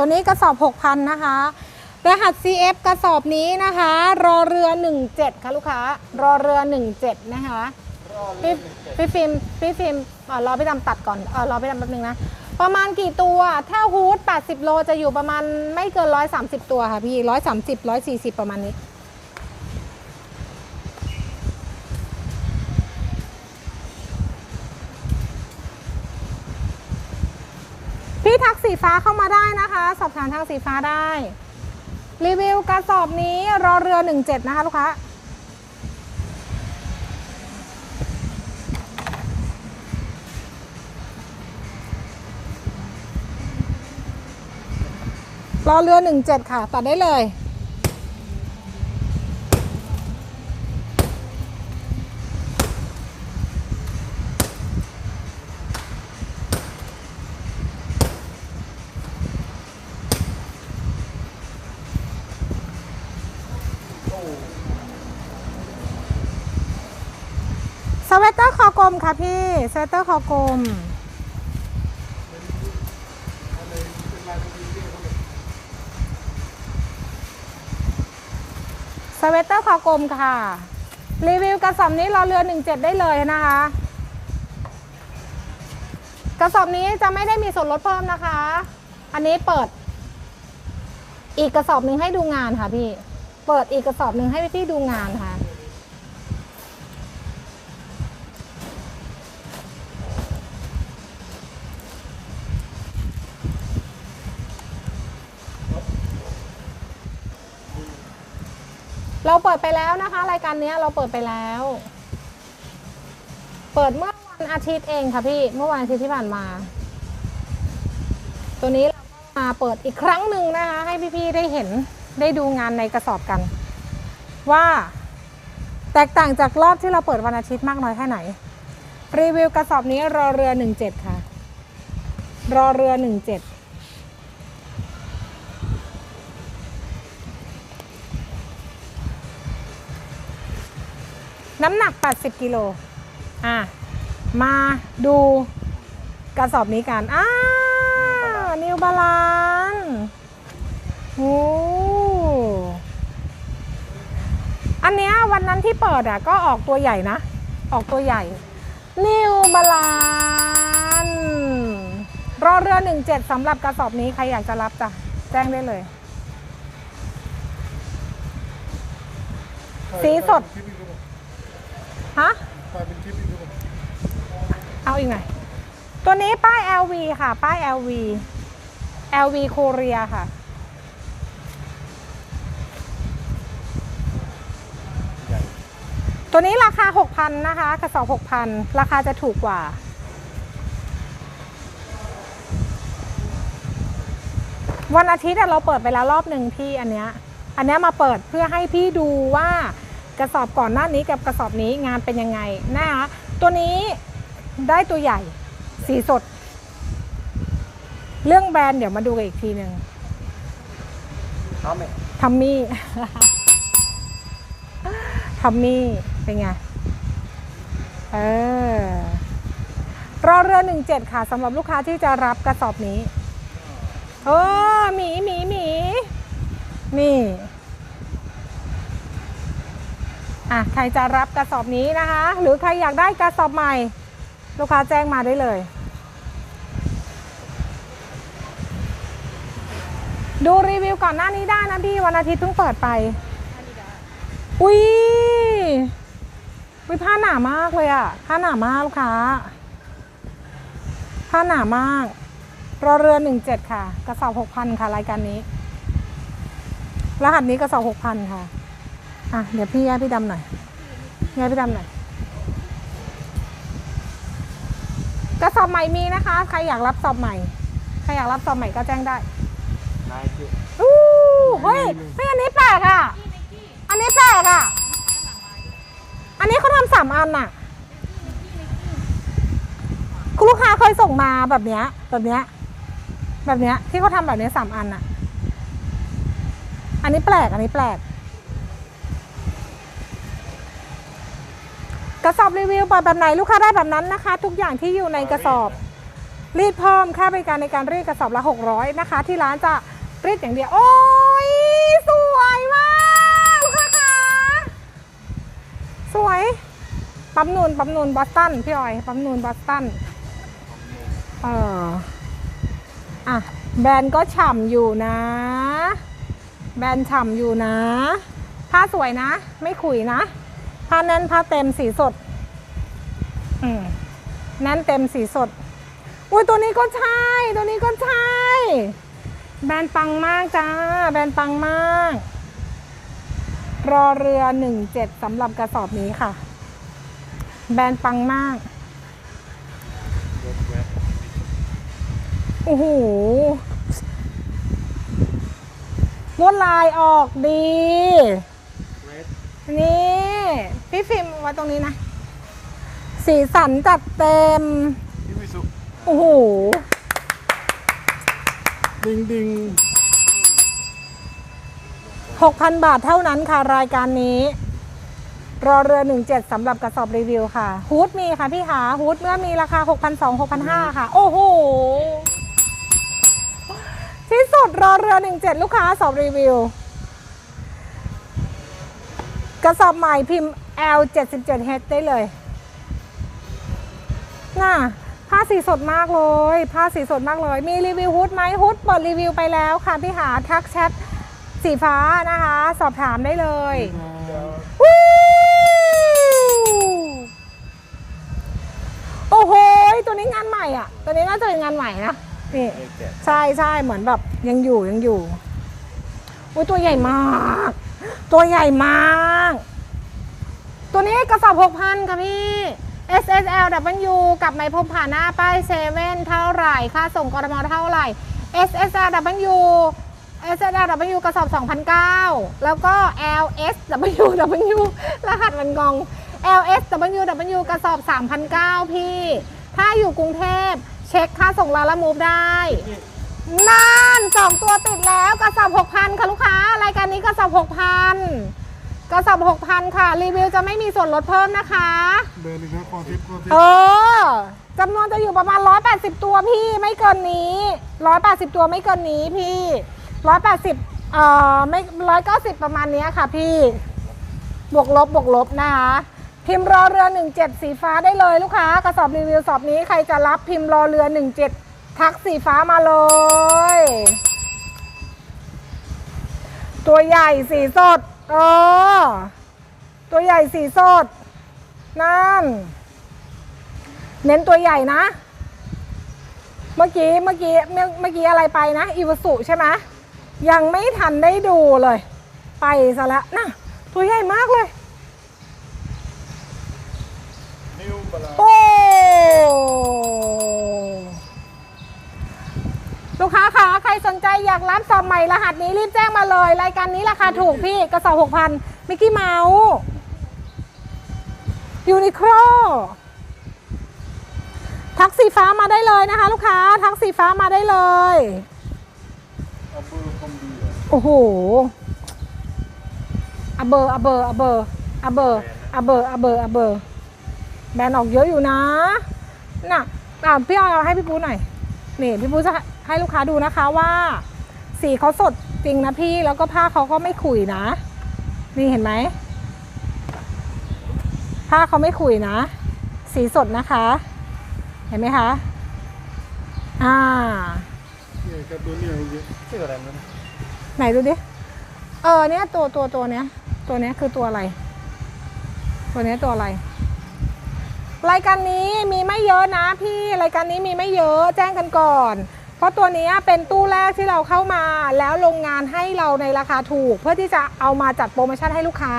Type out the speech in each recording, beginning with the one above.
ตัวนี้กระสอบ 6,000 นะคะ รหัส CF กระสอบนี้นะคะ รอเรือ 17 ค่ะลูกค้า รอเรือ 17 นะคะพี่พี่ฟิล์มพี่ฟิล์มเออรอพี่ดำตัดก่อนเออรอพี่ดำแป๊บนึงนะ ประมาณกี่ตัว ถ้าฮูด80 โลจะอยู่ประมาณไม่เกิน 130 ตัวค่ะพี่ 130 140 ประมาณนี้ พี่ทัก สีฟ้าเข้ามาได้นะคะ สอบถามทางสีฟ้าได้ รีวิวกระสอบนี้รอเรือ 17 นะคะลูกค้ารอเรือ 17 ค่ะ ตัดได้เลย มค่ะพี่สเวตเตอร์คอกลมสเวตเตอร์คอกลมค่ะ รีวิวกระสอบนี้รอเรือ17 ได้เลยนะคะ กระสอบนี้จะไม่ได้มีส่วนลดเพิ่มนะคะ อันนี้เปิด อีกกระสอบหนึ่งให้ดูงานค่ะพี่ เปิดอีกกระสอบหนึ่งให้พี่ดูงานค่ะ ดไปแล้วนะคะ รายการนี้เราเปิดไปแล้ว เปิดเมื่อวันอาทิตย์เองค่ะพี่เมื่อวันอาทิตย์ที่ผ่านมา ตัวนี้เราก็มาเปิดอีกครั้งหนึ่งนะคะ ให้พี่ๆได้เห็นได้ดูงานในกระสอบกัน ว่าแตกต่างจากรอบที่เราเปิดวันอาทิตย์มากน้อยแค่ไหน รีวิวกระสอบนี้รอเรือ 17 ค่ะ รอเรือ 17 น้ำหนัก 80 กิโลอะมาดูกระสอบนี้กันอ้านิวบาลานโอ้อันเนี้ยวันนั้นที่เปิดอะก็ออกตัวใหญ่นะ ออกตัวใหญ่ นิวบาลานรอเรือ17สำหรับกระสอบนี้ใครอยากจะรับจ้ะแจ้งได้เลย สีสด ฮะเป็นคลิปอีกด้วยเอาอีกหน่อย ตัวนี้ป้าย LV ค่ะ ป้าย LV LV โคเรียค่ะ ใหญ่ตัวนี้ราคา 6,000 นะคะกระสอบ6,000 ราคาจะถูกกว่า วันอาทิตย์อะเราเปิดไปแล้วรอบหนึ่งพี่อันเนี้ย อันเนี้ยมาเปิดเพื่อให้พี่ดูว่า กระสอบก่อนหน้านี้กับกระสอบนี้งานเป็นยังไงนะคะตัวนี้ได้ตัวใหญ่สีสด เรื่องแบรนด์เดี๋ยวมาดูกันอีกทีหนึ่งเขาไหมทัมมี่ทัมมี่เป็นไง เออรอเรือหนึ่งเจ็ดค่ะสำหรับลูกค้าที่จะรับกระสอบนี้โอ้หมีหมีหมีนี่ อะใครจะรับกระสอบนี้นะคะ หรือใครอยากได้กระสอบใหม่ ลูกค้าแจ้งมาได้เลย ดูรีวิวก่อนหน้านี้ได้นะพี่วันอาทิตย์เพิ่งเปิดไป อุ้ยอุ้ยผ้าหนามากเลยอะผ้าหนามากลูกค้า ผ้าหนามาก รอเรือหนึ่งเจ็ดค่ะ กระสอบหกพันค่ะรายการนี้ รหัสนี้กระสอบหกพันค่ะ อะ เดี๋ยวพี่แย่พี่ดำหน่อยแย่พี่ดำหน่อยกระสอบใหม่มีนะคะ ใครอยากรับสอบใหม่ ใครอยากรับสอบใหม่ก็แจ้งได้นายคืออู้เฮ้ยเฮ้ยอันนี้แปลกอะ อันนี้แปลกอะ อันนี้เขาทำสามอันน่ะ คุณลูกค้าเคยส่งมาแบบเนี้ย แบบเนี้ย แบบเนี้ยที่เขาทำแบบเนี้ยสามอันน่ะ อันนี้แปลก อันนี้แปลก ระสอบรีวิวเปิดแบบไหนลูกค้าได้แบบนั้นนะคะ ทุกอย่างที่อยู่ในกระสอบ รีดเพิ่มค่าบริการในการรีดกระสอบละ 600 นะคะ ที่ร้านจะรีดอย่างเดียว โอ้ยสวยมากลูกค้าคะสวยปั๊มนูนปั๊มนูนบอสตันพี่อ้อยปั๊มนูนบอสตันเอออะแบรนด์ก็ฉ่ำอยู่นะ แบรนด์ฉ่ำอยู่นะ ผ้าสวยนะ ไม่ขุยนะ ผ้าแน่นผ้าเต็มสีสด อืมแน่นเต็มสีสด อุ้ยตัวนี้ก็ใช่ ตัวนี้ก็ใช่ แบรนด์ปังมากจ้า แบรนด์ปังมาก รอเรือหนึ่งเจ็ดสำหรับกระสอบนี้ค่ะ แบรนด์ปังมาก โอ้โหลวดลายออกดี นี่พี่ฟิล์มไว้ตรงนี้นะ สีสันจัดเต็ม พี่วิสุโอ้โห ดิงดิง6,000 บาทเท่านั้นค่ะรายการนี้ รอเรือ 17สำหรับกระสอบรีวิวค่ะ ฮูดมีค่ะพี่หาฮูดเมื่อมีราคา 6,200 6,500 ค่ะ โอ้โห ที่สุดรอเรือ 17 ลูกค้าสอบรีวิว กระสอบใหม่พิมพ์ L 7 7 H ได้เลยน่ะผ้าสีสดมากเลย ผ้าสีสดมากเลย มีรีวิวฮูดไหมฮูดเปิดรีวิวไปแล้วค่ะพี่หาทักแชทสีฟ้านะคะ สอบถามได้เลยวู้โอ้โหตัวนี้งานใหม่อะ ตัวนี้น่าจะเป็นงานใหม่นะนี่เลขเจ็ดใช่ใช่เหมือนแบบยังอยู่ยังอยู่อุ้ยตัวใหญ่มาก ตัวใหญ่มาก ตัวนี้กระสอบหกพันค่ะพี่ S S L W กับไมพรมผ่านหน้าป้ายเซเว่นเท่าไหร่ ค่าส่งกรมเท่าไหร่ S S L W S S L W กระสอบ 2,009 แล้วก็ L S W W รหัสมันงง L S W W กระสอบ 3,009 พี่ ถ้าอยู่กรุงเทพเช็คค่าส่งลาละมูฟได้ นั่นสองตัวติดแล้วกระสอบ6,000ค่ะลูกค้ารายการนี้กระสอบ6,000กระสอบ6,000ค่ะ รีวิวจะไม่มีส่วนลดเพิ่มนะคะ เบอร์หนึ่งนะคอทิปคอทิปเออจำนวนจะอยู่ประมาณ 180 ตัวพี่ไม่เกินนี้ 180 ตัวไม่เกินนี้พี่ 180เอ่อไม่190 ประมาณเนี้ยค่ะพี่ บวกลบบวกลบนะคะพิมพ์รอเรือ 17 สีฟ้าได้เลยลูกค้ากระสอบรีวิวสอบนี้ใครจะรับพิมพ์รอเรือ 17 ทักสีฟ้ามาเลย ตัวใหญ่สีสด เออ ตัวใหญ่สีสด นั่น เน้นตัวใหญ่นะ เมื่อกี้เมื่อกี้เมื่อเมื่อกี้อะไรไปนะ อีวสุใช่ไหมยังไม่ทันได้ดูเลย ไปซะแล้วนะตัวใหญ่มากเลยนิวบาลาโอ้ ลูกค้าคะใครสนใจอยากรับสอบใหม่รหัสนี้รีบแจ้งมาเลย รายการนี้ราคาถูกพี่กระสอบหกพันมิกกี้เมาส์ยูนิโคลทักสีฟ้ามาได้เลยนะคะ ลูกค้า ทักสีฟ้ามาได้เลยโอ้โหอเบอร์อเบอร์อเบอร์อเบอร์อเบอร์อเบอร์อเบอร์แบรนด์ออกเยอะอยู่นะน่ะอะพี่ออยเอาให้พี่ปูหน่อย นี่พี่ปูจะ ให้ลูกค้าดูนะคะว่าสีเขาสดจริงนะพี่แล้วก็ผ้าเขาก็ไม่ขุยนะ นี่เห็นไหมผ้าเขาไม่ขุยนะ สีสดนะคะ เห็นไหมคะ อ่าเนี่ยการ์ตูนเนี่ยเยอะชื่ออะไรมันไหนดูดิ เออเนี่ยตัวตัวตัวเนี้ย ตัวเนี้ยคือตัวอะไร ตัวเนี้ยตัวอะไร รายการนี้มีไม่เยอะนะพี่ รายการนี้มีไม่เยอะแจ้งกันก่อน เพราะตัวนี้เป็นตู้แรกที่เราเข้ามา แล้วโรงงานให้เราในราคาถูก เพื่อที่จะเอามาจัดโปรโมชั่นให้ลูกค้า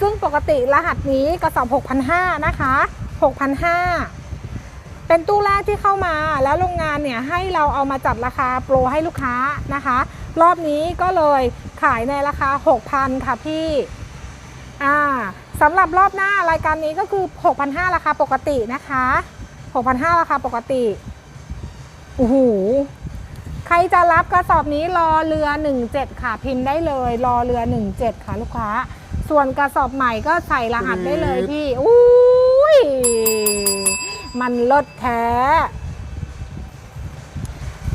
ซึ่งปกติรหัสนี้กระสอบ6,500นะคะ6,500เป็นตู้แรกที่เข้ามา แล้วโรงงานเนี่ยให้เราเอามาจัดราคาโปรให้ลูกค้านะคะ รอบนี้ก็เลยขายในราคา 6,000 ค่ะพี่อ่าสำหรับรอบหน้ารายการนี้ก็คือ 6,500ราคาปกตินะคะ 6,500ราคาปกติ โอ้โหใครจะรับกระสอบนี้รอเรือ 17 ค่ะ พิมพ์ได้เลย รอเรือ 17 ค่ะ ลูกค้า ส่วนกระสอบใหม่ก็ใส่รหัสได้เลยพี่อุ้ยมันลดแท้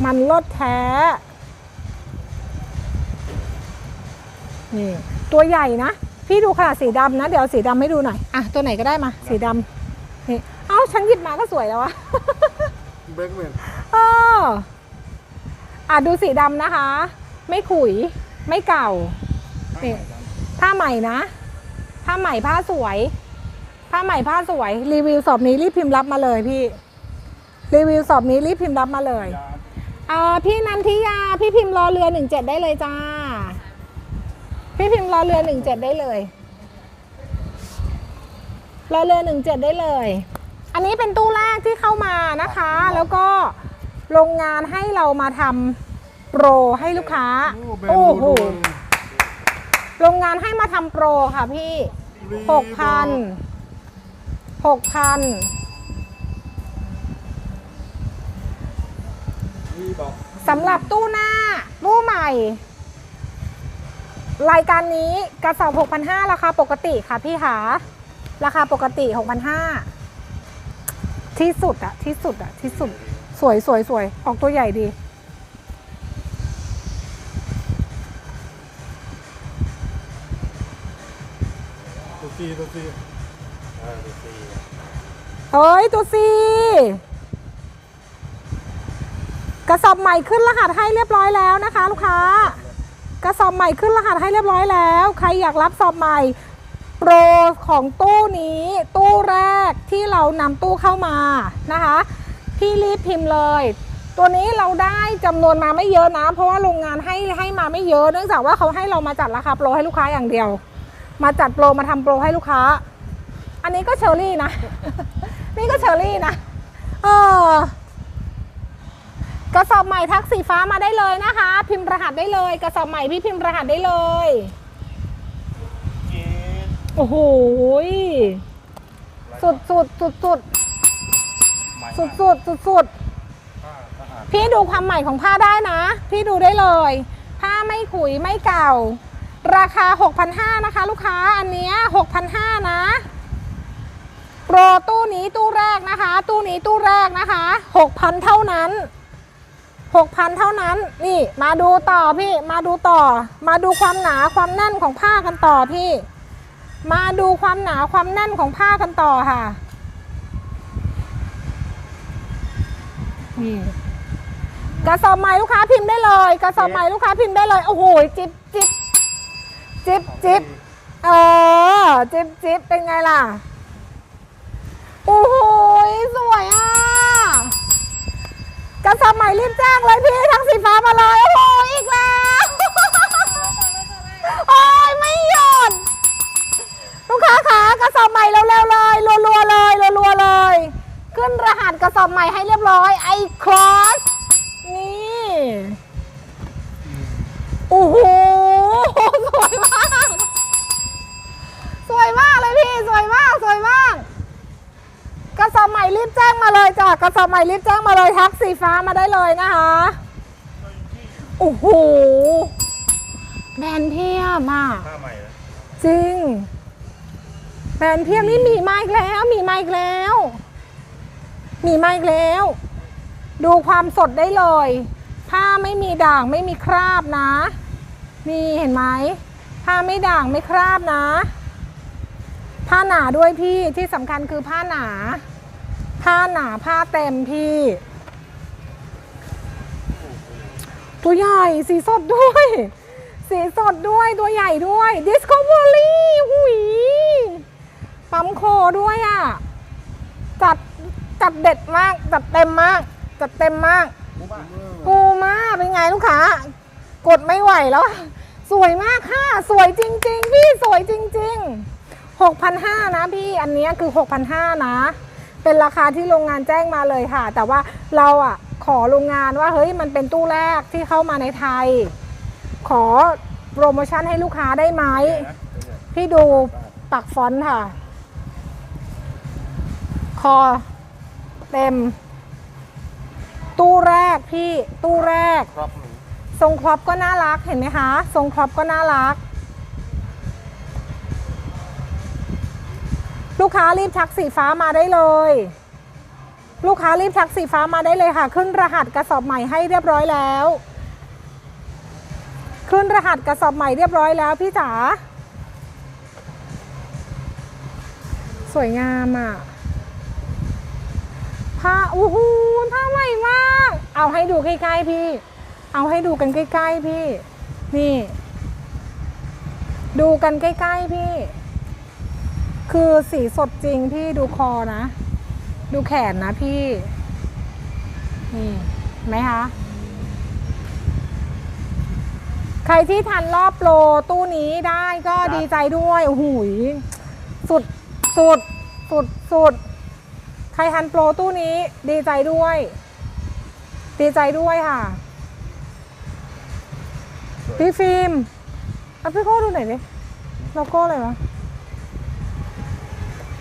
มันลดแท้นี่ตัวใหญ่นะ พี่ดูขนาดสีดำนะ เดี๋ยวเอาสีดำให้ดูหน่อย อะ ตัวไหนก็ได้มา สีดำนี่ เอ้า ฉันหยิบมาก็สวยแล้วอะแบ็กแมน เอออะดูสีดำนะคะ ไม่ขุย ไม่เก่านี่ผ้าใหม่นะ ผ้าใหม่ผ้าสวย ผ้าใหม่ผ้าสวย รีวิวสอบนี้รีบพิมพ์รับมาเลยพี่ รีวิวสอบนี้รีบพิมพ์รับมาเลยยาอ่าพี่นันทิยา พี่พิมพ์รอเรือหนึ่งเจ็ดได้เลยจ้า พี่พิมพ์รอเรือหนึ่งเจ็ดได้เลยรอเรือหนึ่งเจ็ดได้เลย อันนี้เป็นตู้แรกที่เข้ามานะคะ แล้วก็ โรงงานให้เรามาทำโปรให้ลูกค้า โอ้แบรนด์โอ้โหดูดโรงงานให้มาทำโปรค่ะพี่รีหกพันหกพันรีบอกสำหรับตู้หน้า ตู้ใหม่ รายการนี้กระสอบ 6,500 ราคาปกติค่ะพี่หาราคาปกติ 6,500 ที่สุดอะที่สุดอะที่สุดส วยสวยสวยออกตัวใหญ่ดีตัวซีตัวซีอ่าตัวซีเอ้ยตัวซีกระสอบใหม่ขึ้นรหัสให้เรียบร้อยแล้วนะคะ ลูกค้ากระสอบใหม่ขึ้นรหัสให้เรียบร้อยแล้ว ใครอยากรับสอบใหม่โปรของตู้นี้ตู้แรกที่เรานำตู้เข้ามานะคะ พี่รีบพิมพ์เลย ตัวนี้เราได้จำนวนมาไม่เยอะนะ เพราะว่าโรงงานให้ให้มาไม่เยอะ เนื่องจากว่าเขาให้เรามาจัดราคาโปรให้ลูกค้าอย่างเดียว มาจัดโปรมาทำโปรให้ลูกค้า อันนี้ก็เชอรี่นะ นี่ก็เชอรี่นะเออกระสอบใหม่ทักสีฟ้ามาได้เลยนะคะ พิมพ์รหัสได้เลย กระสอบใหม่พี่พิมพ์รหัสได้เลยเกตโอ้โหยสุดสุดสุดสุดใหม่ สุดสุดสุดสุดผ้าสะอาดพี่ดูความใหม่ของผ้าได้นะ พี่ดูได้เลย ผ้าไม่ขุยไม่เก่า ราคา 6,500นะคะ ลูกค้าอันเนี้ย6,500นะโปรตู้นี้ตู้แรกนะคะ ตู้นี้ตู้แรกนะคะ6,000เท่านั้น6,000เท่านั้นนี่มาดูต่อพี่มาดูต่อ มาดูความหนาความแน่นของผ้ากันต่อพี่ มาดูความหนาความแน่นของผ้ากันต่อค่ะ นี่กระสอบใหม่ลูกค้าพิมพ์ได้เลยกระสอบใหม่ลูกค้าพิมพ์ได้เลยโอ้โหจิบจิบจิบจิบเออจิบจิบเป็นไงล่ะโอ้โหสวยอะกระสอบใหม่รีบแจ้งเลยพี่ทั้งสีฟ้ามาเลยโอ้โหอีกแล้วโอ้ยไม่หยุดลูกค้าขากระสอบใหม่เร็วๆเลยรัวๆเลยรัวๆเลย ขึ้นรหัสกระสอบใหม่ให้เรียบร้อย ไอคลอสนี่โอ้โหสวยมาก สวยมากเลยพี่ สวยมาก สวยมาก กระสอบใหม่รีบแจ้งมาเลยจ้ะกระสอบใหม่รีบแจ้งมาเลยทักสีฟ้ามาได้เลยนะคะโอ้โหแบรนด์เพียบมากผ้าใหม่เลยจริงแบรนด์เพียงนี่มีมาอีกแล้ว มีมาอีกแล้ว มีมาอีกแล้ว ดูความสดได้เลย ผ้าไม่มีด่างไม่มีคราบนะนี่เห็นไหมผ้าไม่ด่างไม่คราบนะ ผ้าหนาด้วยพี่ที่สำคัญคือผ้าหนา ผ้าหนาผ้าเต็มพี่ ตัวใหญ่สีสดด้วย สีสดด้วยตัวใหญ่ด้วย Discovery หุยปั๊มโคด้วยอะ จัด จัดเด็ดมากจัดเต็มมากจัดเต็มมาก กูมาเป็นไงลูกค้า กดไม่ไหวแล้ว สวยมากค่ะ สวยจริง ๆ พี่สวยจริง ๆ 6,500นะพี่อันนี้คือ 6,500นะ เป็นราคาที่โรงงานแจ้งมาเลยค่ะ แต่ว่าเราอะขอโรงงานว่าเฮ้ยมันเป็นตู้แรกที่เข้ามาในไทย ขอโปรโมชั่นให้ลูกค้าได้ไหมพี่ดูปักฟอนต์ค่ะ คอ เต็ม ตู้แรกพี่ตู้แรก ครับหนูทรงครอปก็น่ารักเห็นไหมคะ ทรงครอปก็น่ารัก ลูกค้ารีบทักสีฟ้ามาได้เลย ลูกค้ารีบทักสีฟ้ามาได้เลยค่ะ ขึ้นรหัสกระสอบใหม่ให้เรียบร้อยแล้ว ขึ้นรหัสกระสอบใหม่เรียบร้อยแล้วพี่จ๋าสวยงามอะ ผ้าโอ้โหผ้าใหม่มาก เอาให้ดูใกล้ๆพี่ เอาให้ดูกันใกล้ๆพี่ นี่ ดูกันใกล้ๆพี่ คือสีสดจริงพี่ดูคอนะ ดูแขนนะพี่ นี่เห็นไหมคะใครที่ทันรอบโปรตู้นี้ได้ก็ดีใจด้วยโอ้โหยสุด สุด สุด สุด ใครทันโปรตู้นี้ดีใจด้วย ดีใจด้วยค่ะพี่ฟิล์มเอาพี่โก้ดูหน่อยดิโลโก้อะไรวะ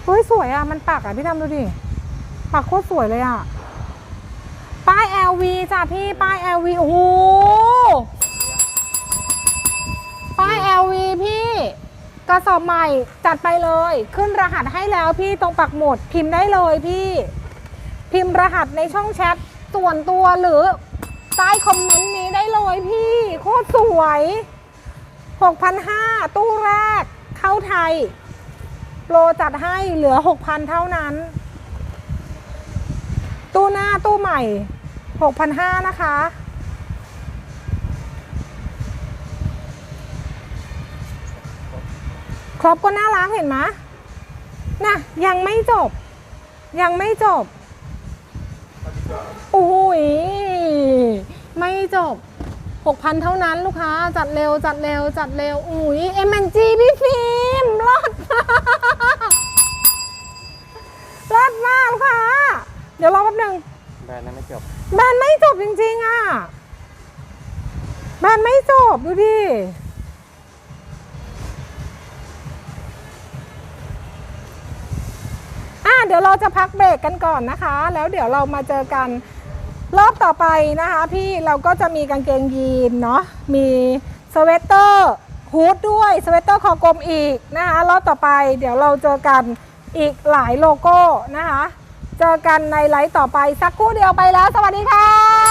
เฮ้ยสวยอะ มันปักอะพี่ทำดูดิ ปักโคตรสวยเลยอะ ป้าย LV จ้ะพี่ป้าย LV โอ้โหป้าย LV พี่ ระสอบใหม่จัดไปเลย ขึ้นรหัสให้แล้วพี่ตรงปักหมุดพิมพ์ได้เลยพี่ พิมพ์รหัสในช่องแชทส่วนตัวหรือใต้คอมเมนต์นี้ได้เลยพี่ โคตรสวย 6,500 ตู้แรกเข้าไทย โปรจัดให้เหลือ 6,000 เท่านั้น ตู้หน้าตู้ใหม่ 6,500 นะคะ ครบก็น่ารักเห็นไหมนะยังไม่จบ ยังไม่จบโอ้ยไม่จบ6,000เท่านั้นลูกค้า จัดเร็วจัดเร็วจัดเร็วอุ้ยเอ็มนจีพี่ฟิล์มรอดมากรอดมากลูกค้า เดี๋ยวรอแป๊บหนึงแบรนด์นั้นไม่จบแบรนด์ไม่จบจริงๆอะแบรนด์ไม่จบดูดิ เดี๋ยวเราจะพักเบรกกันก่อนนะคะ แล้วเดี๋ยวเรามาเจอกันรอบต่อไปนะคะ พี่เราก็จะมีกางเกงยีนเนาะมีสเวตเตอร์ฮูดด้วยสเวตเตอร์คอกลมอีกนะคะรอบต่อไปเดี๋ยวเราเจอกันอีกหลายโลโก้นะคะ เจอกันในไลฟ์ต่อไปสักครู่เดียวไปแล้ว สวัสดีค่ะ